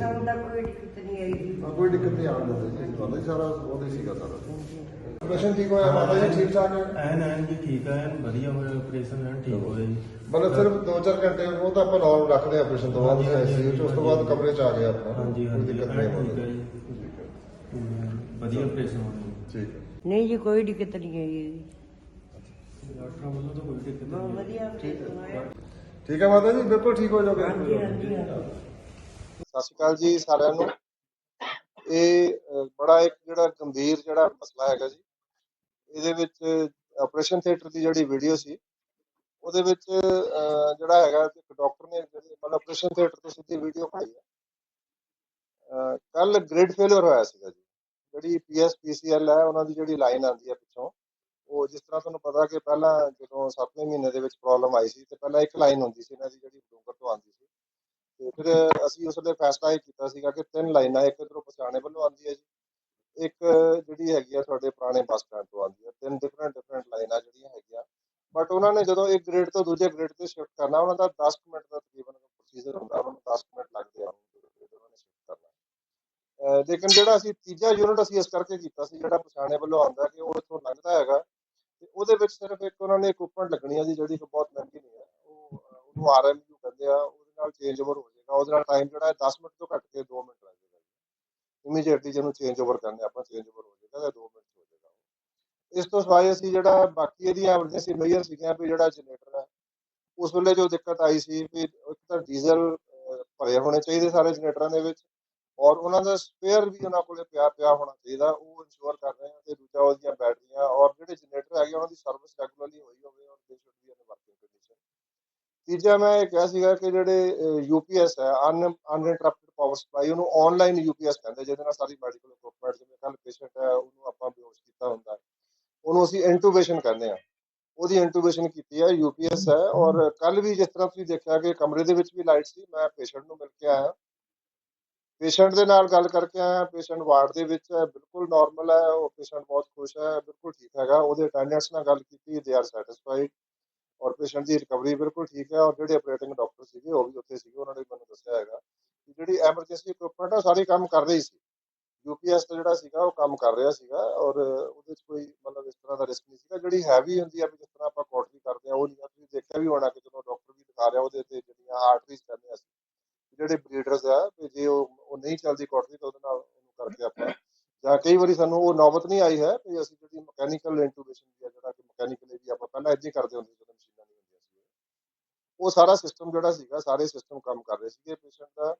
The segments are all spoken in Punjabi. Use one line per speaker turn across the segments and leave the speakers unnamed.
ਸਾਨੂੰ ਤਾਂ ਕੋਈ ਦਿੱਕਤ ਨਹੀਂ ਆਈ ਜੀ।
ਕੋਈ ਦਿੱਕਤ ਨਹੀਂ ਆਉਣ ਦਿੰਦੇ ਜੀ। ਤੁਹਾਨੂੰ ਸਾਰਾ ਉਹਦੇ ਸੀਗਾ ਸਾਰਾ। ਆਪਰੇਸ਼ਨ ਠੀਕ ਹੋਇਆ? ਮਾਤਾ ਜੀ ਠੀਕ ਠਾਕ ਹੈ?
ਐਨ ਐਨ ਜੀ ਠੀਕ ਹੈ ਐਨ ਵਧੀਆ ਹੋਇਆ ਆਪਰੇਸ਼ਨ ਐਨ ਠੀਕ ਹੋਇਆ ਜੀ।
ਮਤਲਬ ਸਿਰਫ 2-4 ਘੰਟੇ ਉਹ ਤਾਂ ਆਪਾਂ ਨਾਰਮਲ ਰੱਖਦੇ ਆ ਆਪਰੇਸ਼ਨ ਤੋਂ ਬਾਅਦ
ਹਾਂਜੀ, ਹਾਂਜੀ,
ICU ਚ ਉਸ ਤੋਂ ਬਾਅਦ ਕਮਰੇ ਚ ਆ ਗਏ ਆਪਾਂ।
ਹਾਂਜੀ
ਕੋਈ
ਹਾਂਜੀ
ਦਿੱਕਤ
ਐਨ
ਨਹੀਂ
ਠੀਕ ਹੈ ਜੀ। ਹਮ, ਵਧੀਆ ਆਪਰੇਸ਼ਨ ਹੋ ਗਿਆ
ਠੀਕ। ਹੈ
ਨਹੀਂ ਜੀ ਕੋਈ ਦਿੱਕਤ ਨਹੀਂ ਆਈ ਜੀ।
ਡਾਕਟਰਾਂ ਵੱਲੋਂ ਤਾਂ ਕੋਈ ਦਿੱਕਤ
ਬਹੁਤ
ਨਹੀਂ
ਵਧੀਆ ਹੋਇਆ।
ਠੀਕ ਹੈ ਮਾਤਾ ਜੀ ਬਿਲਕੁਲ ਠੀਕ ਹੋ ਜਾਓਗੇ।
ਹਾਂਜੀ ਹਾਂਜੀ ਹਾਂਜੀ।
ਸਤਿ ਸ਼੍ਰੀ ਅਕਾਲ ਜੀ ਸਾਰਿਆਂ ਨੂੰ। ਇਹ ਬੜਾ ਇੱਕ ਜਿਹੜਾ ਗੰਭੀਰ ਜਿਹੜਾ ਮਸਲਾ ਹੈਗਾ ਜੀ, ਇਹਦੇ ਵਿੱਚ ਆਪਰੇਸ਼ਨ ਥੀਏਟਰ ਦੀ ਜਿਹੜੀ ਵੀਡੀਓ ਸੀ, ਉਹਦੇ ਵਿੱਚ ਜਿਹੜਾ ਹੈਗਾ ਇੱਕ ਡਾਕਟਰ ਨੇ ਮਤਲਬ ਆਪਰੇਸ਼ਨ ਥੀਏਟਰ ਤੋਂ ਸਿੱਧੀ ਵੀਡੀਓ ਪਾਈ ਹੈ। ਕੱਲ ਗ੍ਰਿਡ ਫੇਲਿਅਰ ਹੋਇਆ ਸੀਗਾ ਜੀ, ਜਿਹੜੀ ਪੀਐਸਪੀਸੀਐਲ ਹੈ, ਉਹਨਾਂ ਦੀ ਜਿਹੜੀ ਲਾਈਨ ਆਉਂਦੀ ਹੈ ਪਿੱਛੋਂ, ਉਹ ਜਿਸ ਤਰ੍ਹਾਂ ਤੁਹਾਨੂੰ ਪਤਾ ਕਿ ਪਹਿਲਾਂ ਜਦੋਂ 7ਵੇਂ ਮਹੀਨੇ ਦੇ ਵਿੱਚ ਪ੍ਰੋਬਲਮ ਆਈ ਸੀ, ਤੇ ਪਹਿਲਾਂ ਇੱਕ ਲਾਈਨ ਹੁੰਦੀ ਸੀ, ਇਹਨਾਂ ਦੀ ਜਿਹੜੀ ਬਲੂੰਗਰ ਤੋਂ ਆਉਂਦੀ ਸੀ। ਤੇ ਫਿਰ ਅਸੀਂ ਉਸ ਵੇਲੇ ਫੈਸਲਾ ਇਹ ਕੀਤਾ ਸੀਗਾ ਕਿ ਤਿੰਨ ਲਾਈਨਾਂ ਇੱਕ ਇਧਰੋਂ ਪਛਾਣੇ ਵੱਲੋਂ ਆਉਂਦੀ ਹੈ ਜੀ, ਇੱਕ ਜਿਹੜੀ ਹੈਗੀ ਆ ਤੁਹਾਡੇ ਪੁਰਾਣੇ ਬੱਸ ਸਟੈਂਡ ਤੋਂ ਆਉਂਦੀ ਹੈ। ਤਿੰਨ ਡਿਫਰੈਂਟ ਡਿਫਰੈਂਟ ਲਾਈਨਾਂ ਜਿਹੜੀਆਂ ਹੈਗੀਆਂ। ਬਟ ਉਹਨਾਂ ਨੇ ਜਦੋਂ ਇੱਕ ਗ੍ਰੇਡ ਤੋਂ ਦੂਜੇ ਗ੍ਰੇਡ ਤੇ ਸ਼ਿਫਟ ਕਰਨਾ, ਉਹਨਾਂ ਦਾ 10 ਮਿੰਟ ਦਾ ਤਕਰੀਬਨ ਪ੍ਰੋਸੀਜਰ ਹੁੰਦਾ, ਉਹਨਾਂ ਨੂੰ 10 ਮਿੰਟ ਲੱਗਦੇ ਆ ਲੇਕਿਨ ਜਿਹੜਾ ਅਸੀਂ ਤੀਜਾ ਯੂਨਿਟ ਅਸੀਂ ਇਸ ਕਰਕੇ ਕੀਤਾ ਸੀ, ਜਿਹੜਾ ਪਛਾਣੇ ਵੱਲੋਂ ਆਉਂਦਾ ਕਿ ਉਹ ਇੱਥੋਂ ਲੰਘਦਾ ਹੈਗਾ ਤੇ ਉਹਦੇ ਵਿੱਚ ਸਿਰਫ ਇੱਕ ਉਹਨਾਂ ਨੇ ਇਕਵਿਪਮੈਂਟ ਲੱਗਣੀ ਆ ਜੀ, ਜਿਹੜੀ ਬਹੁਤ ਮਹਿੰਗੀ ਨਹੀਂ ਹੈ। ਉਹ, ਅਹ ਉਹਨੂੰ ਆਰਐਮਯੂ ਕਹਿੰਦੇ ਆ, ਉਹਦੇ ਨਾਲ ਚੇਂਜ ਓਵਰ ਹੋ ਜਾਏਗਾ ਉਹਦੇ ਨਾਲ ਟਾਈਮ ਜਿਹੜਾ ਹੈ 10 ਮਿੰਟ ਤੋਂ ਘੱਟ ਕੇ 2 ਮਿੰਟ ਲੱਗ ਜਾਏਗਾ ਇਮੀਡੀਏਟਲੀ ਜਿਹਨੂੰ ਚੇਂਜ ਓਵਰ ਕਰਨੇ ਆਪਾਂ ਚੇਂਜ ਓਵਰ ਹੋ ਜਾਏਗਾ ਤੇ 2 ਮਿੰਟ ਹੋ ਜਾਏਗਾ ਇਸ ਤੋਂ ਸਿਵਾਏ ਅਸੀਂ ਜਿਹੜਾ ਬਾਕੀ ਇਹਦੀਆਂ ਐਮਰਜੈਂਸੀ ਮੇਜਰ ਸੀਗੀਆਂ ਵੀ ਜਿਹੜਾ ਜਨਰੇਟਰ ਹੈ, ਉਸ ਵੇਲੇ ਜੋ ਦਿੱਕਤ ਆਈ ਸੀ ਵੀ ਇੱਕ ਤਾਂ ਡੀਜ਼ਲ ਭਰੇ ਹੋਣੇ ਚਾਹੀਦੇ ਸਾਰੇ ਜਨਰੇਟਰਾਂ ਦੇ ਵਿੱਚ ਔਰ ਉਹਨਾਂ ਦਾ ਸਪੇਅਰ ਵੀ ਉਹਨਾਂ ਕੋਲੇ ਪਿਆ ਪਿਆ ਹੋਣਾ ਚਾਹੀਦਾ, ਉਹ ਇਨਸ਼ੋਰ ਕਰ ਰਹੇ ਹਾਂ ਤੇ ਦੂਜਾ ਉਹਦੀਆਂ ਬੈਟਰੀਆਂ ਔਰ ਜਿਹੜੇ ਜਨਰੇਟਰ ਹੈਗੇ ਉਹਨਾਂ ਦੀ ਸਰਵਿਸ ਰੈਗੂਲਰਲੀ ਹੋਈ ਹੋਵੇ ਔਰ they should be in working condition ਤੀਜਾ ਮੈਂ ਇਹ ਕਿਹਾ ਸੀਗਾ ਕਿ ਜਿਹੜੇ ਯੂਪੀਐਸ ਹੈ ਅਨ ਅਨਇੰਟਰਪਟਡ ਪਾਵਰ ਸਪਲਾਈ ਉਹਨੂੰ ਆਨਲਾਈਨ ਯੂਪੀਐਸ ਕਹਿੰਦੇ ਜਿਹਦੇ ਨਾਲ ਸਾਰੀ ਮੈਡੀਕਲ ਇਕਵਿਪਮੈਂਟ ਜਿਵੇਂ ਕੱਲ ਪੇਸ਼ੈਂਟ ਹੈ, ਉਹਨੂੰ ਆਪਾਂ ਬੇਹੋਸ਼ ਕੀਤਾ ਹੁੰਦਾ ਉਹਨੂੰ ਅਸੀਂ ਇੰਟੂਬੇਸ਼ਨ ਕਹਿੰਦੇ ਆ ਉਹਦੀ ਇੰਟੂਬੇਸ਼ਨ ਕੀਤੀ ਹੈ ਯੂਪੀਐਸ ਹੈ, ਔਰ ਕੱਲ ਵੀ ਜਿਸ ਤਰ੍ਹਾਂ ਤੁਸੀਂ ਦੇਖਿਆ ਕਿ ਕਮਰੇ ਦੇ ਵਿੱਚ ਵੀ ਲਾਈਟ ਸੀ, ਮੈਂ ਪੇਸ਼ੈਂਟ ਨੂੰ ਮਿਲ ਕੇ ਆਇਆ। ਪੇਸ਼ੈਂਟ ਦੇ ਨਾਲ ਗੱਲ ਕਰਕੇ ਆਇਆ ਪੇਸ਼ੈਂਟ ਵਾਰਡ ਦੇ ਵਿੱਚ ਹੈ, ਬਿਲਕੁਲ ਨਾਰਮਲ ਹੈ, ਉਹ ਪੇਸ਼ੈਂਟ ਬਹੁਤ ਖੁਸ਼ ਹੈ, ਬਿਲਕੁਲ ਠੀਕ ਹੈਗਾ। ਉਹਦੇ ਅਟੈਂਡੈਂਟਸ ਨਾਲ ਗੱਲ ਕੀਤੀ ਦੇ ਆਰ ਸੈਟੀਸਫਾਈਡ ਪੇਸ਼ੈਂਟ ਦੀ ਰਿਕਵਰੀ ਬਿਲਕੁਲ ਠੀਕ ਹੈ ਔਰ ਜਿਹੜੇ ਆਪਰੇਟਿੰਗ ਡਾਕਟਰ ਸੀਗੇ, ਉਹ ਵੀ ਉੱਥੇ ਸੀਗੇ, ਉਹਨਾਂ ਨੇ ਮੈਨੂੰ ਦੱਸਿਆ ਹੈਗਾ ਕਿ ਜਿਹੜੀ ਐਮਰਜੈਂਸੀ ਇਕਵਿਪਮੈਂਟ ਆ ਸਾਰੇ ਕੰਮ ਕਰ ਰਹੀ ਸੀ ਯੂਪੀਐਸ ਦਾ ਜਿਹੜਾ ਸੀਗਾ, ਉਹ ਕੰਮ ਕਰ ਰਿਹਾ ਸੀਗਾ ਔਰ ਉਹਦੇ 'ਚ ਕੋਈ ਮਤਲਬ ਇਸ ਤਰ੍ਹਾਂ ਦਾ ਰਿਸਕ ਨਹੀਂ ਸੀਗਾ ਜਿਹੜੀ ਹੈਵੀ ਹੁੰਦੀ ਆ ਵੀ ਜਿਸ ਤਰ੍ਹਾਂ ਆਪਾਂ ਕੋਟਰੀ ਕਰਦੇ ਆ, ਉਹ ਨਹੀਂ ਆ। ਤੁਸੀਂ ਦੇਖਿਆ ਵੀ ਹੋਣਾ ਕਿ ਜਦੋਂ ਡਾਕਟਰ ਵੀ ਦਿਖਾ ਰਿਹਾ, ਉਹਦੇ ਤੇ ਜਿਹੜੀਆਂ ਆਰਟਰੀਜ਼ ਕਹਿੰਦੇ ਆ ਜਿਹੜੇ ਬਲੀਡਰਸ ਆ, ਵੀ ਜੇ ਉਹ ਉਹ ਨਹੀਂ ਚੱਲਦੀ ਕੋਟਰੀ ਤਾਂ ਉਹਦੇ ਨਾਲ ਉਹਨੂੰ ਕਰਕੇ ਆਪਾਂ ਜਾਂ ਕਈ ਵਾਰੀ ਸਾਨੂੰ ਉਹ ਨੌਬਤ ਨਹੀਂ ਆਈ ਹੈ ਕਿ ਅਸੀਂ ਜਿਹੜੀ ਮਕੈਨੀਕਲ ਇੰਟੂਬੇਸ਼ਨ ਦੀ ਆ ਜਿਹੜਾ ਕਿ ਮਕੈਨੀਕਲੀ ਵੀ ਆਪਾਂ ਪਹਿਲਾਂ ਇੱਦਾਂ ਹੀ ਕਰਦੇ ਹੁੰਦੇ ਸੀ ਜਦੋਂ ਮਸ਼ੀਨਾਂ ਨਹੀਂ ਹੁੰਦੀਆਂ ਸੀ ਉਹ ਸਾਰਾ ਸਿਸਟਮ ਜਿਹੜਾ ਸੀਗਾ ਸਾਰੇ ਸਿਸਟਮ ਕੰਮ ਕਰ ਰਹੇ ਸੀਗੇ ਪੇਸ਼ੈਂਟ ਦਾ।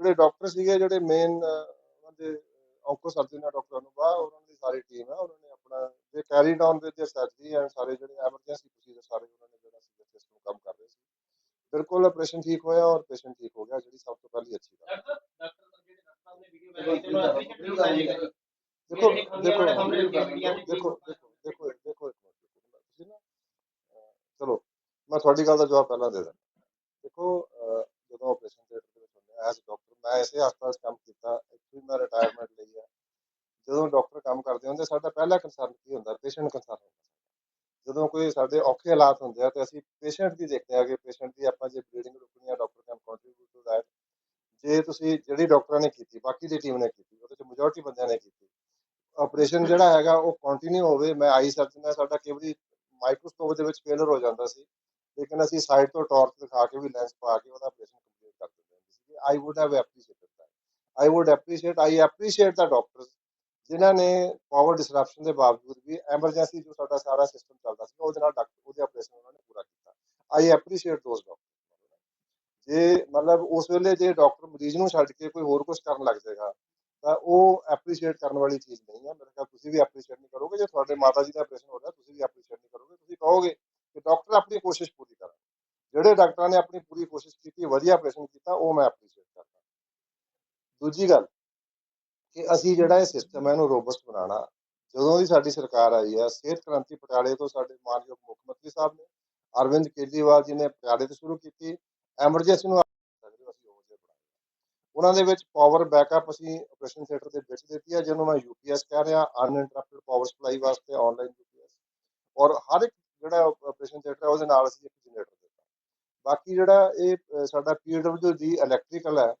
ਜਿਹੜੇ ਡਾਕਟਰ ਸੀਗੇ ਜਿਹੜੇ ਮੇਨ ਉਹਨਾਂ ਦੇ ਔਂਕੋ ਸਰਜਨ ਆ ਡਾਕਟਰ ਅਨੁਭਾ ਉਹਨਾਂ ਦੀ ਸਾਰੀ ਟੀਮ ਹੈ ਉਹਨਾਂ ਨੇ ਆਪਣਾ they carried on with their surgery and ਸਾਰੇ ਜਿਹੜੇ ਐਮਰਜੈਂਸੀ ਪ੍ਰੋਸੀਜਰ ਸਾਰੇ ਉਹਨਾਂ ਨੇ ਜਿਹੜਾ ਸੀ ਸਿਸਟਮ ਕੰਮ ਕਰ ਰਹੇ ਸੀ। ਬਿਲਕੁਲ ਆਪਰੇਸ਼ਨ ਠੀਕ ਹੋਇਆ ਔਰ ਪੇਸ਼ੈਂਟ ਠੀਕ ਹੋ ਗਿਆ ਜਿਹੜੀ ਸਭ ਤੋਂ ਪਹਿਲੀ ਅੱਛੀ ਗੱਲ। ਹੈ। ਦੇਖੋ ਦੇਖੋ ਦੇਖੋ ਦੇਖੋ ਦੇਖੋ ਦੇਖੋ ਚਲੋ। ਮੈਂ ਤੁਹਾਡੀ ਗੱਲ ਦਾ ਜਵਾਬ ਪਹਿਲਾਂ ਦੇ ਦਿੰਦਾ। ਦੇਖੋ ਜਦੋਂ ਆਪਰੇਸ਼ਨ ਥੀਏਟਰ ਦੇ ਵਿੱਚ ਹੁੰਦੇ ਐਸ ਡਾਕਟਰ ਮੈਂ ਇਸੇ ਹਸਪਤਾਲ ਕੰਮ ਕੀਤਾ ਐਕਚੁਅਲੀ ਮੈਂ ਰਿਟਾਇਰਮੈਂਟ ਲਈ ਹੈ ਜਦੋਂ ਡਾਕਟਰ ਕੰਮ ਕਰਦੇ ਹੁੰਦੇ, ਸਾਡਾ ਪਹਿਲਾ ਕੰਸਰਨ ਕੀ ਹੁੰਦਾ? ਪੇਸ਼ੈਂਟ ਕੰਸਰਨ ਹੁੰਦਾ ਜਦੋਂ ਕੋਈ ਸਾਡੇ ਔਖੇ ਹਾਲਾਤ ਹੁੰਦੇ ਆ, ਤੇ ਅਸੀਂ ਪੇਸ਼ੈਂਟ ਦੀ ਦੇਖਦੇ ਆ ਕਿ ਪੇਸ਼ੈਂਟ ਦੀ ਆਪਾਂ ਜੇ ਬਲੀਡਿੰਗ ਰੁਕਣੀ ਆ doctor can contribute to that ਜੇ ਤੁਸੀਂ ਜਿਹੜੀ ਡਾਕਟਰਾਂ ਨੇ ਕੀਤੀ, ਬਾਕੀ ਦੀ ਟੀਮ ਨੇ ਕੀਤੀ, ਉਹਦੇ ਚ ਮੈਜੋਰਟੀ ਬੰਦਿਆਂ ਨੇ ਕੀਤੀ ਆਪਰੇਸ਼ਨ ਜਿਹੜਾ ਹੈਗਾ ਉਹ ਕੰਟੀਨਿਊ ਹੋਵੇ, ਮੈਂ ਆਈ ਸਰਜਨ ਹੈ ਸਾਡਾ ਕਈ ਵਾਰੀ ਮਾਈਕਰੋਸਕੋਪ ਦੇ ਵਿੱਚ ਫੇਲਰ ਹੋ ਜਾਂਦਾ ਸੀ। ਲੇਕਿਨ ਅਸੀਂ ਸਾਈਡ ਤੋਂ ਟਾਰਚ ਦਿਖਾ ਕੇ ਵੀ ਲੈਂਸ ਪਾ ਕੇ ਉਹਦਾ ਆਪਰੇਸ਼ਨ ਕੰਪਲੀਟ ਕਰ ਦਿੰਦੇ ਹੁੰਦੇ ਸੀ I would have appreciated that I would appreciate I appreciate the doctors ਜਿਨ੍ਹਾਂ ਨੇ ਪਾਵਰ ਡਿਸਰਪਸ਼ਨ ਦੇ ਬਾਵਜੂਦ ਵੀ ਐਮਰਜੈਂਸੀ ਜੋ ਸਾਡਾ ਸਾਰਾ ਸਿਸਟਮ ਚੱਲਦਾ ਸੀ, ਉਹਦੇ ਨਾਲ ਡਾਕਟਰ ਉਹਦੇ ਆਪਰੇਸ਼ਨ ਉਹਨਾਂ ਨੇ ਪੂਰਾ ਕੀਤਾ। ਆਈ ਐਪਰੀਸ਼ੀਏਟ ਦੋਸ ਡਾਕਟਰ ਜੇ ਮਤਲਬ ਉਸ ਵੇਲੇ ਜੇ ਡਾਕਟਰ ਮਰੀਜ਼ ਨੂੰ ਛੱਡ ਕੇ ਕੋਈ ਹੋਰ ਕੁਝ ਕਰਨ ਲੱਗ ਜਾਏਗਾ, ਤਾਂ ਉਹ ਐਪਰੀਸ਼ੀਏਟ ਕਰਨ ਵਾਲੀ ਚੀਜ਼ ਨਹੀਂ ਹੈ। ਮੇਰੇ ਖਿਆਲ ਤੁਸੀਂ ਵੀ ਐਪਰੀਸ਼ੀਏਟ ਨਹੀਂ ਕਰੋਗੇ। ਜੇ ਤੁਹਾਡੇ ਮਾਤਾ ਜੀ ਦਾ ਆਪਰੇਸ਼ਨ ਹੋ ਰਿਹਾ, ਤੁਸੀਂ ਵੀ ਐਪਰੀਸ਼ੀਏਟ ਨਹੀਂ ਕਰੋਗੇ। ਤੁਸੀਂ ਕਹੋਗੇ ਡਾਕਟਰ ਆਪਣੀ ਕੋਸ਼ਿਸ਼ ਪੂਰੀ ਕਰਨ। ਜਿਹੜੇ ਡਾਕਟਰਾਂ ਨੇ ਆਪਣੀ ਪੂਰੀ ਕੋਸ਼ਿਸ਼ ਕੀਤੀ, ਵਧੀਆ ਆਪਰੇਸ਼ਨ ਕੀਤਾ, ਉਹ ਮੈਂ ਐਪਰੀਸ਼ੀਏਟ ਕਰਦਾ। ਦੂਜੀ ਗੱਲ ਕਿ ਅਸੀਂ ਜਿਹੜਾ ਇਹ ਸਿਸਟਮ ਹੈ ਇਹਨੂੰ ਰੋਬਸਟ ਬਣਾਉਣਾ, ਜਦੋਂ ਦੀ ਸਾਡੀ ਸਰਕਾਰ ਆਈ ਹੈ, ਸਿਹਤ ਕ੍ਰਾਂਤੀ ਪਟਿਆਲੇ ਤੋਂ ਸਾਡੇ ਮਾਨਯੋਗ ਮੁੱਖ ਮੰਤਰੀ ਸਾਹਿਬ ਨੇ, ਅਰਵਿੰਦ ਕੇਜਰੀਵਾਲ ਜੀ ਨੇ ਪਟਿਆਲੇ ਤੋਂ ਸ਼ੁਰੂ ਕੀਤੀ, ਐਮਰਜੈਂਸੀ ਨੂੰ ਉਹਨਾਂ ਦੇ ਵਿੱਚ ਪਾਵਰ ਬੈਕਅਪ ਅਸੀਂ ਆਪਰੇਸ਼ਨ ਥੀਏਟਰ ਦੇ ਵਿੱਚ ਦਿੱਤੀ ਹੈ, ਜਿਹਨੂੰ ਮੈਂ ਯੂਪੀਐਸ ਕਹਿ ਰਿਹਾ ਅਨਇੰਟਰਪਟਡ ਪਾਵਰ ਸਪਲਾਈ ਵਾਸਤੇ ਆਨਲਾਈਨ ਯੂਪੀਐਸ ਔਰ ਹਰ ਇੱਕ ਜਿਹੜਾ ਆਪਰੇਸ਼ਨ ਥੀਏਟਰ ਉਹਦੇ ਨਾਲ ਅਸੀਂ ਇੱਕ ਜਨਰੇਟਰ ਦਿੱਤਾ। ਬਾਕੀ ਜਿਹੜਾ ਇਹ ਅਹ, ਸਾਡਾ ਪੀਡਬਲਯੂ ਦੀ ਇਲੈਕਟ੍ਰੀਕਲ ਹੈ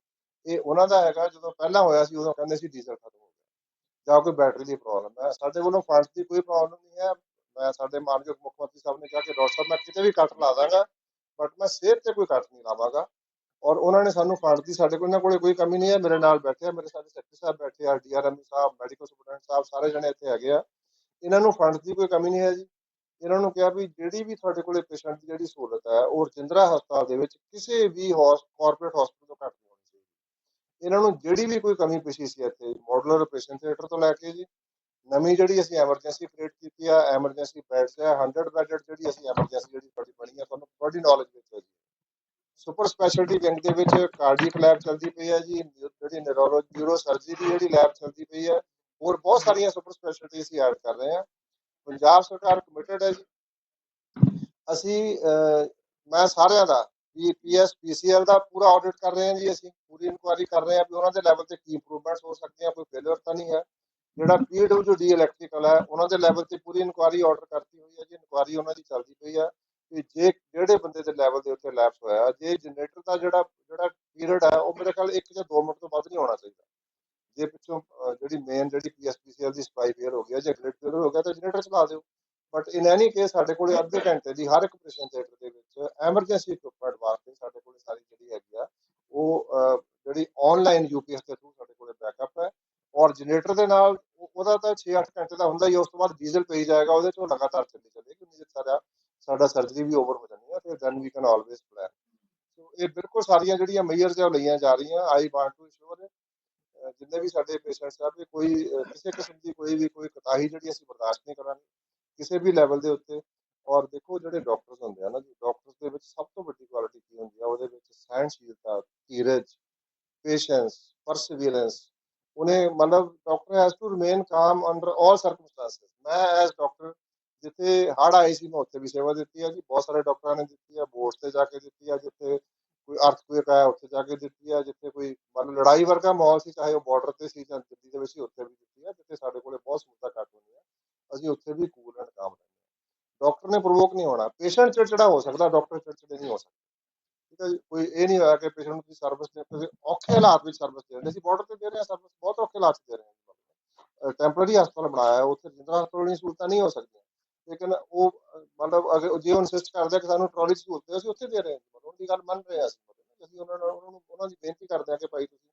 ਇਹ ਉਹਨਾਂ ਦਾ ਹੈਗਾ ਜਦੋਂ ਪਹਿਲਾਂ ਹੋਇਆ ਸੀ ਉਦੋਂ ਕਹਿੰਦੇ ਸੀ ਡੀਜ਼ਲ ਖਤਮ ਹੋ ਗਿਆ। ਜਾਂ ਕੋਈ ਬੈਟਰੀ ਦੀ ਪ੍ਰੋਬਲਮ ਹੈ। ਸਾਡੇ ਵੱਲੋਂ ਫੰਡਸ ਦੀ ਕੋਈ ਪ੍ਰੋਬਲਮ ਨਹੀਂ ਹੈ। ਮੈਂ ਸਾਡੇ ਮਾਨਯੋਗ ਮੁੱਖ ਮੰਤਰੀ ਸਾਹਿਬ ਨੇ ਕਿਹਾ ਕਿ ਡਾਕਟਰ ਸਾਹਿਬ ਮੈਂ ਕਿਤੇ ਵੀ ਕੱਟ ਲਾ ਦਾਂਗਾ ਬਟ ਮੈਂ ਸਿਹਤ ਤੇ ਕੋਈ ਕੱਟ ਨਹੀਂ ਲਾਵਾਂਗਾ। ਔਰ ਉਹਨਾਂ ਨੇ ਸਾਨੂੰ ਫੰਡ ਦੀ ਸਾਡੇ ਕੋਲ ਇਹਨਾਂ ਕੋਲੇ ਕੋਈ ਕਮੀ ਨਹੀਂ ਹੈ। ਮੇਰੇ ਨਾਲ ਬੈਠੇ ਆ ਮੇਰੇ ਸਾਡੇ ਸੈਕਟਰੀ ਸਾਹਿਬ ਬੈਠੇ ਆ ਡੀਆਰਐਮ ਸਾਹਿਬ ਮੈਡੀਕਲ ਸੁਪਰਡੈਂਟ ਸਾਹਿਬ ਸਾਰੇ ਜਣੇ ਇੱਥੇ ਹੈਗੇ ਆ। ਇਹਨਾਂ ਨੂੰ ਫੰਡ ਦੀ ਕੋਈ ਕਮੀ ਨਹੀਂ ਹੈ ਜੀ। ਇਹਨਾਂ ਨੂੰ ਕਿਹਾ ਵੀ ਜਿਹੜੀ ਵੀ ਤੁਹਾਡੇ ਕੋਲੇ ਪੇਸ਼ੈਂਟ ਦੀ ਜਿਹੜੀ ਸਹੂਲਤ ਹੈ, ਉਹ ਰਜਿੰਦਰਾ ਹਸਪਤਾਲ ਦੇ ਵਿੱਚ ਕਿਸੇ ਵੀ ਕਾਰਪੋਰੇਟ ਹਸਪਤਾਲ ਤੋਂ ਘੱਟ ਨਹੀਂ ਹੋਣੀ ਚਾਹੀਦੀ। ਇਹਨਾਂ ਨੂੰ ਜਿਹੜੀ ਵੀ ਕੋਈ ਕਮੀ ਪੇਸ਼ੀ ਸੀ ਇੱਥੇ ਮਾਡੂਲਰ ਆਪਰੇਸ਼ਨ ਥੀਏਟਰ ਤੋਂ ਲੈ ਕੇ ਜੀ, ਨਵੀਂ ਜਿਹੜੀ ਅਸੀਂ ਐਮਰਜੈਂਸੀ ਕ੍ਰੀਏਟ ਕੀਤੀ ਆ ਐਮਰਜੈਂਸੀ ਬੈਡਸ ਹੈ 100 ਬੈਡਡ ਜਿਹੜੀ ਅਸੀਂ ਐਮਰਜੈਂਸੀ ਜਿਹੜੀ ਤੁਹਾਡੀ ਬਣੀ ਆ, ਤੁਹਾਨੂੰ ਤੁਹਾਡੀ ਨੌਲੇਜ ਵਿੱਚ ਹੈ ਜੀ। ਸੁਪਰ ਸਪੈਸ਼ਲਟੀ ਵਿੰਗ ਦੇ ਵਿੱਚ ਕਾਰਡੀਅਕ ਲੈਬ ਚੱਲਦੀ ਪਈ ਹੈ ਜੀ, ਜਿਹੜੀ ਨਿਊਰੋਲੋਜੀ ਨਿਊਰੋ ਸਰਜਰੀ ਦੀ ਜਿਹੜੀ ਲੈਬ ਚੱਲਦੀ ਪਈ ਹੈ ਹੋਰ ਬਹੁਤ ਸਾਰੀਆਂ ਸੁਪਰ ਸਪੈਸ਼ਲਟੀ ਅਸੀਂ ਐਡ ਕਰ ਰਹੇ ਹਾਂ ਪੰਜਾਬ ਸਰਕਾਰ ਕਮਿਟਡ ਹੈ ਜੀ। ਅਸੀਂ ਅਹ, ਮੈਂ ਸਾਰਿਆਂ ਦਾ ਵੀ ਪੀਐਸ ਪੀਸੀਐਲ ਦਾ ਪੂਰਾ ਆਡਿਟ ਕਰ ਰਹੇ ਹਾਂ ਜੀ ਅਸੀਂ ਪੂਰੀ ਇਨਕੁਆਇਰੀ ਕਰ ਰਹੇ ਹਾਂ ਵੀ ਉਹਨਾਂ ਦੇ ਲੈਵਲ ਤੇ ਕੀ ਇੰਪਰੂਵਮੈਂਟਸ ਹੋ ਸਕਦੀਆਂ ਕੋਈ ਫੇਲਿਅਰ ਤਾਂ ਨਹੀਂ ਹੈ। ਜਿਹੜਾ ਪੀਡਬਲਯੂਡੀ ਇਲੈਕਟ੍ਰੀਕਲ ਹੈ ਉਹਨਾਂ ਦੇ ਲੈਵਲ ਤੇ ਪੂਰੀ ਇਨਕੁਆਇਰੀ ਆਰਡਰ ਕਰਤੀ ਹੋਈ ਹੈ ਜੀ ਇਨਕੁਆਇਰੀ ਉਹਨਾਂ ਦੀ ਚੱਲਦੀ ਪਈ ਹੈ। ਕਿ ਜੇ ਜਿਹੜੇ ਬੰਦੇ ਦੇ ਲੈਵਲ ਦੇ ਉੱਤੇ ਲੈਪਸ ਹੋਇਆ ਜੇ ਜਨਰੇਟਰ ਦਾ ਜਿਹੜਾ ਜਿਹੜਾ ਪੀਰੀਅਡ ਹੈ ਉਹ ਮੇਰੇ ਖਿਆਲ 1 ਜਾਂ 2 ਮਿੰਟ ਤੋਂ ਵੱਧ ਨਹੀਂ ਹੋਣਾ ਚਾਹੀਦਾ। ਜੇ ਪਿੱਛੋਂ ਅਹ, ਜਿਹੜੀ ਮੇਨ ਜਿਹੜੀ ਪੀਐਸਪੀਸੀਐਲ ਦੀ ਸਪਲਾਈ ਫੇਅਰ ਹੋ ਗਿਆ ਜਾਂ ਗ੍ਰਿਡ ਫੇਅਰ ਹੋ ਗਿਆ ਤਾਂ ਜਨਰੇਟਰ ਚਲਾ ਦਿਓ। ਬਟ ਇਨ ਐਨੀ ਕੇਸ ਸਾਡੇ ਕੋਲੇ ਅੱਧੇ ਘੰਟੇ ਦੀ ਹਰ ਇੱਕ ਆਪਰੇਸ਼ਨ ਥੀਏਟਰ ਦੇ ਵਿੱਚ ਐਮਰਜੈਂਸੀ ਇਕਵਿਪਮੈਂਟ ਵਾਸਤੇ ਸਾਡੇ ਕੋਲੇ ਸਾਰੀ ਜਿਹੜੀ ਹੈਗੀ ਆ ਉਹ ਅਹ, ਜਿਹੜੀ ਆਨਲਾਈਨ ਯੂਪੀਐਸ ਦੇ ਥਰੂ ਸਾਡੇ ਕੋਲੇ ਬੈਕਅਪ ਹੈ। ਔਰ ਜਨਰੇਟਰ ਦੇ ਨਾਲ ਉਹ- ਉਹਦਾ ਤਾਂ 6-8 ਘੰਟੇ ਦਾ ਹੁੰਦਾ ਹੀ ਹੈ, ਉਸ ਤੋਂ ਬਾਅਦ ਡੀਜ਼ਲ ਪਈ ਜਾਏਗਾ ਉਹਦੇ ਚੋਂ ਲਗਾਤਾਰ ਚੱਲੀ ਚੱਲੇਗੀ ਉਨੀ ਦੇਰ ਸਾਡਾ ਸਾਡਾ ਸਰਜਰੀ ਵੀ ਓਵਰ ਹੋ ਜਾਣੀ ਹੈ ਤੇ then we can always plan so ਇਹ ਬਿਲਕੁਲ ਸਾਰੀਆਂ ਜਿਹੜੀਆਂ ਮੇਜਰਸ ਆ ਉਹ ਲਈਆਂ ਜਾ ਰਹੀਆਂ ਆਈ ਵਾਂਟ ਟੂ ਇਸ਼ੋਰ ਜਿੰਨੇ ਵੀ ਸਾਡੇ ਪੇਸ਼ੈਂਟਸ ਆ, ਵੀ ਕੋਈ ਕਿਸੇ ਕਿਸਮ ਦੀ ਕੋਈ ਵੀ ਕੋਈ ਕਤਾਹੀ ਜਿਹੜੀ ਅਸੀਂ ਬਰਦਾਸ਼ਤ ਨਹੀਂ ਕਰਾਂਗੇ, ਕਿਸੇ ਵੀ ਲੈਵਲ ਦੇ ਉੱਤੇ। ਔਰ ਦੇਖੋ ਜਿਹੜੇ ਡਾਕਟਰਸ ਹੁੰਦੇ ਆ ਨਾ ਜੀ ਡਾਕਟਰਸ ਦੇ ਵਿੱਚ ਸਭ ਤੋਂ ਵੱਡੀ ਕੁਆਲਿਟੀ ਕੀ ਹੁੰਦੀ ਆ? ਉਹਦੇ ਵਿੱਚ ਸਹਿਣਸ਼ੀਲਤਾ, ਧੀਰਜ ਪੇਸ਼ੈਂਸ ਪਰਸੀਵੀਰੈਂਸ ਉਹਨੇ ਮਤਲਬ doctor has to remain calm under all circumstances ਮੈਂ ਐਸ ਡਾਕਟਰ ਜਿੱਥੇ ਹੜ ਆਈ ਸੀ, ਮੈਂ ਉੱਥੇ ਵੀ ਸੇਵਾ ਦਿੱਤੀ ਆ ਜੀ। ਬਹੁਤ ਸਾਰੇ ਡਾਕਟਰਾਂ ਨੇ ਦਿੱਤੀ ਆ ਬੋਰਡ ਤੇ ਜਾ ਕੇ ਦਿੱਤੀ ਆ, ਜਿੱਥੇ ਕੋਈ ਅਰਥਕੁਏਕ ਆਇਆ ਉੱਥੇ ਜਾ ਕੇ ਦਿੱਤੀ ਆ, ਜਿੱਥੇ ਕੋਈ ਮਤਲਬ ਲੜਾਈ ਵਰਗਾ ਮਾਹੌਲ ਸੀ, ਚਾਹੇ ਉਹ ਬਾਰਡਰ ਤੇ ਸੀ ਜਾਂ ਦਿੱਲੀ ਦੇ ਵਿੱਚ ਸੀ ਉੱਥੇ ਵੀ ਦਿੱਤੀ ਆ, ਜਿੱਥੇ ਸਾਡੇ ਕੋਲੇ ਬਹੁਤ ਸਹੂਲਤਾਂ ਘੱਟ ਹੁੰਦੀਆਂ, ਅਸੀਂ ਉੱਥੇ ਵੀ ਕੂਲ ਐਂਡ ਕਾਮ ਰਹਿੰਦੇ ਡਾਕਟਰ ਨੇ ਪ੍ਰੋਵੋਕ ਨਹੀਂ ਹੋਣਾ ਪੇਸ਼ੈਂਟ ਚਿੜਚਿੜਾ ਹੋ ਸਕਦਾ ਡਾਕਟਰ ਚਿੜਚਿੜੇ ਨਹੀਂ ਹੋ ਸਕਦੇ। ਠੀਕ ਹੈ ਕੋਈ ਇਹ ਨਹੀਂ ਹੋਇਆ ਕਿ ਪੇਸ਼ੈਂਟ ਨੂੰ ਤੁਸੀਂ ਸਰਵਿਸ ਦੇ ਤੁਸੀਂ ਔਖੇ ਹਾਲਾਤ ਵਿੱਚ ਸਰਵਿਸ ਦੇ ਰਹੇ ਹੋ। ਅਸੀਂ ਬਾਰਡਰ ਤੇ ਦੇ ਰਹੇ ਹਾਂ ਸਰਵਿਸ ਬਹੁਤ ਔਖੇ ਹਾਲਾਤ ਦੇ ਰਹੇ ਹਾਂ ਟੈਂਪਰੇਰੀ ਹਸਪਤਾਲ ਬਣਾਇਆ, ਉੱਥੇ ਜਿੰਦਰਾ ਹਸਪਤਾਲ ਵਾਲੀਆਂ ਸਹੂਲਤਾਂ ਨਹੀਂ ਹੋ ਸਕਦੀਆਂ। ਲੇਕਿਨ ਉਹ ਮਤਲਬ ਅਗਰ ਜੇ ਉਹ ਇਨਸਿਸਟ ਕਰਦੇ ਕਿ ਸਾਨੂੰ ਟਰਾਲੀ ਸਹੂਲਤ ਹੈ, ਅਸੀਂ ਉੱਥੇ ਦੇ ਰਹੇ ਹਾਂ। ਦੀ ਗੱਲ ਮੰਨ ਰਹੇ ਅਸੀਂ ਅਸੀਂ ਉਹਨਾਂ ਨਾਲ ਉਹਨਾਂ ਨੂੰ, ਉਹਨਾਂ ਦੀ ਬੇਨਤੀ ਕਰਦੇ ਹਾਂ ਕਿ ਭਾਈ ਤੁਸੀਂ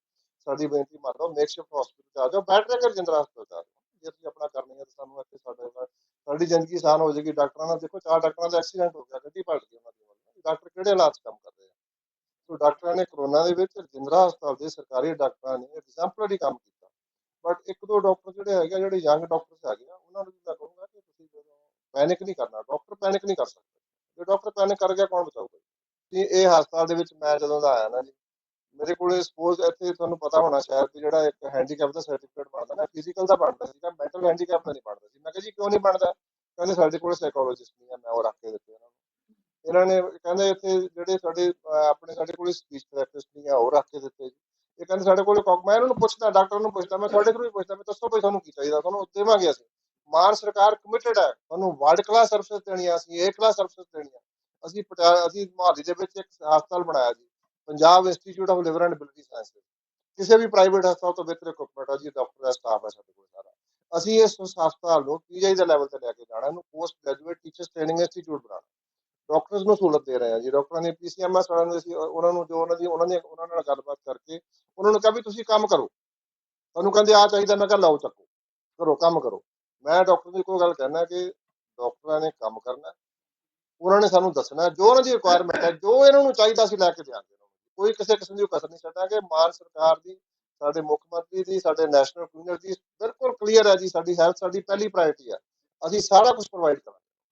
ਸਾਡੀ ਬੇਨਤੀ ਮੰਨ ਲਓ ਮੇਕ ਹਸਪੀਟਲ ਆ ਜਾਓ। ਬੈਠ ਕੇ ਜਿੰਦਰਾ ਹਸਪਤਾਲ ਆ ਜੇ ਤੁਸੀਂ ਆਪਣਾ ਕਰਨੀ ਹੈ ਤਾਂ ਸਾਨੂੰ ਇੱਥੇ ਸਾਡੇ ਸਾਡੀ ਜ਼ਿੰਦਗੀ ਆਸਾਨ ਹੋ ਜਾਏਗੀ। ਡਾਕਟਰਾਂ ਨਾਲ ਦੇਖੋ, ਚਾਰ ਡਾਕਟਰਾਂ ਦਾ ਐਕਸੀਡੈਂਟ ਹੋ ਗਿਆ, ਗੱਡੀ ਪਲਟ ਗਈ ਉਹਨਾਂ ਦੀ ਡਾਕਟਰ ਕਿਹੜੇ ਹਾਲਾਤ ਕੰਮ ਕਰ ਰਹੇ ਆ? ਸੋ ਡਾਕਟਰਾਂ ਨੇ ਕਰੋਨਾ ਦੇ ਵਿੱਚ ਜਿੰਦਰਾ ਹਸਪਤਾਲ ਦੇ ਸਰਕਾਰੀ ਡਾਕਟਰਾਂ ਨੇ ਐਗਜ਼ਾਮਪਲਰੀ ਕੰਮ ਕੀਤਾ। ਬਟ ਇੱਕ ਦੋ ਡਾਕਟਰ ਜਿਹੜੇ ਹੈਗੇ ਜਿਹੜੇ ਯੰਗ ਡਾਕਟਰਸ ਹੈਗੇ ਆ, ਉਹਨਾਂ ਨੂੰ ਵੀ ਮੈਂ ਕਹੂੰਗਾ ਕਿ ਤੁਸੀਂ ਪੈਨਿਕ ਨਹੀਂ ਕਰਨਾ ਡਾਕਟਰ ਪੈਨਿਕ ਨਹੀਂ ਕਰ ਸਕਦੇ। ਜੇ ਡਾਕਟਰ ਪੈਨਿਕ ਕਰ ਗਿਆ, ਕੌਣ ਬਚਾਊਗਾ ਜੀ ਇਹ ਹਸਪਤਾਲ ਦੇ ਵਿੱਚ ਮੈਂ ਜਦੋਂ ਦਾ ਆਇਆ ਨਾ ਜੀ, ਮੇਰੇ ਕੋਲੇ ਸਪੋਜ਼ ਇੱਥੇ ਤੁਹਾਨੂੰ ਪਤਾ ਹੋਣਾ ਸ਼ਾਇਦ ਕਿ ਜਿਹੜਾ ਇੱਕ ਹੈਂਡੀਕੈਪ ਦਾ ਸਰਟੀਫਿਕੇਟ ਬਣਦਾ ਨਾ ਫਿਜ਼ੀਕਲ ਦਾ ਬਣਦਾ ਸੀਗਾ ਮੈਂਟਲ ਹੈਂਡੀਕੈਪ ਦਾ ਨਹੀਂ ਬਣਦਾ ਸੀ। ਮੈਂ ਕਿਹਾ ਜੀ ਕਿਉਂ ਨਹੀਂ ਬਣਦਾ? ਕਹਿੰਦੇ ਸਾਡੇ ਕੋਲ ਸਾਈਕੋਲੋਜਿਸਟ ਨਹੀਂ ਹੈ ਮੈਂ ਉਹ ਰੱਖ ਕੇ ਦਿੱਤੇ ਇਹਨਾਂ ਨੂੰ। ਇਹਨਾਂ ਨੇ ਕਹਿੰਦੇ ਇੱਥੇ ਜਿਹੜੇ ਸਾਡੇ ਆਪਣੇ ਸਾਡੇ ਕੋਲ ਸਪੀਚ ਥੈਰੇਪਿਸਟ ਨਹੀਂ ਹੈ ਉਹ ਰੱਖ ਕੇ ਦਿੱਤੇ ਜੀ। ਇਹ ਕਹਿੰਦੇ ਸਾਡੇ ਕੋਲ ਕੌਕ ਮੈਂ ਇਹਨਾਂ ਨੂੰ ਪੁੱਛਦਾ, ਡਾਕਟਰ ਨੂੰ ਪੁੱਛਦਾ, ਮੈਂ ਤੁਹਾਡੇ ਕੋਲ ਵੀ ਪੁੱਛਦਾ, ਮੈਂ ਦੱਸੋ ਭਾਈ ਤੁਹਾਨੂੰ ਕੀ ਚਾਹੀਦਾ? ਤੁਹਾਨੂੰ ਦੇਵਾਂਗੇ ਅਸੀਂ ਮਾਨ ਸਰਕਾਰ ਕਮਿਟਡ ਹੈ। ਤੁਹਾਨੂੰ ਵਰਲਡ ਕਲਾਸ ਸਰਵਿਸ ਦੇਣੀਆਂ ਅਸੀਂ ਏ ਕਲਾਸ ਸਰਵਿਸ ਦੇਣੀਆਂ। ਅਸੀਂ ਪਟਿਆਲਾ ਅਸੀਂ ਮੁਹਾਲੀ ਦੇ ਵਿੱਚ ਇੱਕ ਹਸਪਤਾਲ ਬਣਾਇਆ ਜੀ, Punjab institute of liver and biliary sciences ਕਿਸੇ ਵੀ ਪ੍ਰਾਈਵੇਟ ਹਸਪਤਾਲ ਤੋਂ ਬਿਹਤਰ ਇਕਵਿਪਮੈਂਟ ਆ ਜੀ ਡਾਕਟਰ ਦਾ ਸਟਾਫ ਹੈ ਸਾਡੇ ਕੋਲ ਸਾਰਾ। ਅਸੀਂ ਇਸ ਹਸਪਤਾਲ ਨੂੰ ਪੀਜੀ ਦੇ ਲੈਵਲ ਤੇ ਲੈ ਕੇ ਜਾਣਾ, ਇਹਨੂੰ post graduate teachers training institute ਬਣਾਉਣਾ। ਡਾਕਟਰਸ ਨੂੰ ਸਹੂਲਤ ਦੇ ਰਹੇ ਹਾਂ ਜੀ ਡਾਕਟਰਾਂ ਨੇ ਪੀਸੀਐਮਐਸ ਵਾਲਿਆਂ ਨੂੰ ਅਸੀਂ, ਉਹਨਾਂ ਨੂੰ ਜੋ ਉਹਨਾਂ ਦੀ, ਉਹਨਾਂ ਨੇ ਉਹਨਾਂ ਨਾਲ ਗੱਲਬਾਤ ਕਰਕੇ, ਉਹਨਾਂ ਨੂੰ ਕਿਹਾ ਵੀ ਤੁਸੀਂ ਕੰਮ ਕਰੋ। ਤੁਹਾਨੂੰ ਕਹਿੰਦੇ ਆ ਚਾਹੀਦਾ, ਮੈਂ ਕਿਹਾ ਲਓ ਚੱਕੋ। ਕਰੋ, ਕੰਮ ਕਰੋ। ਮੈਂ ਡਾਕਟਰ ਦੀ ਕੋਈ ਗੱਲ ਕਹਿਣਾ ਕਿ ਡਾਕਟਰਾਂ ਨੇ ਕੰਮ ਕਰਨਾ ਉਹਨਾਂ ਨੇ ਸਾਨੂੰ ਦੱਸਣਾ, ਜੋ ਉਹਨਾਂ ਦੀ ਰਿਕੁਆਇਰਮੈਂਟ ਹੈ, ਜੋ ਇਹਨਾਂ ਨੂੰ ਚਾਹੀਦਾ ਸੀ ਲੈ ਕੇ ਦਿਆਂਗੇ ਉਹਨਾਂ ਕੋਈ ਕਿਸੇ ਕਿਸਮ ਦੀ ਕਸਰ ਨਹੀਂ ਛੱਡਾਂਗੇ। ਮਾਨ ਸਰਕਾਰ ਦੀ, ਸਾਡੇ ਮੁੱਖ ਮੰਤਰੀ ਦੀ, ਸਾਡੇ ਨੈਸ਼ਨਲ ਕਮਿਊਨਿਟੀ ਦੀ ਬਿਲਕੁਲ ਕਲੀਅਰ ਹੈ ਜੀ, ਸਾਡੀ ਹੈਲਥ ਸਾਡੀ ਪਹਿਲੀ ਪ੍ਰਾਇੋਰਟੀ ਹੈ। ਅਸੀਂ ਸਾਰਾ ਕੁਝ ਪ੍ਰੋਵਾਈਡ ਕਰਾਂਗੇ।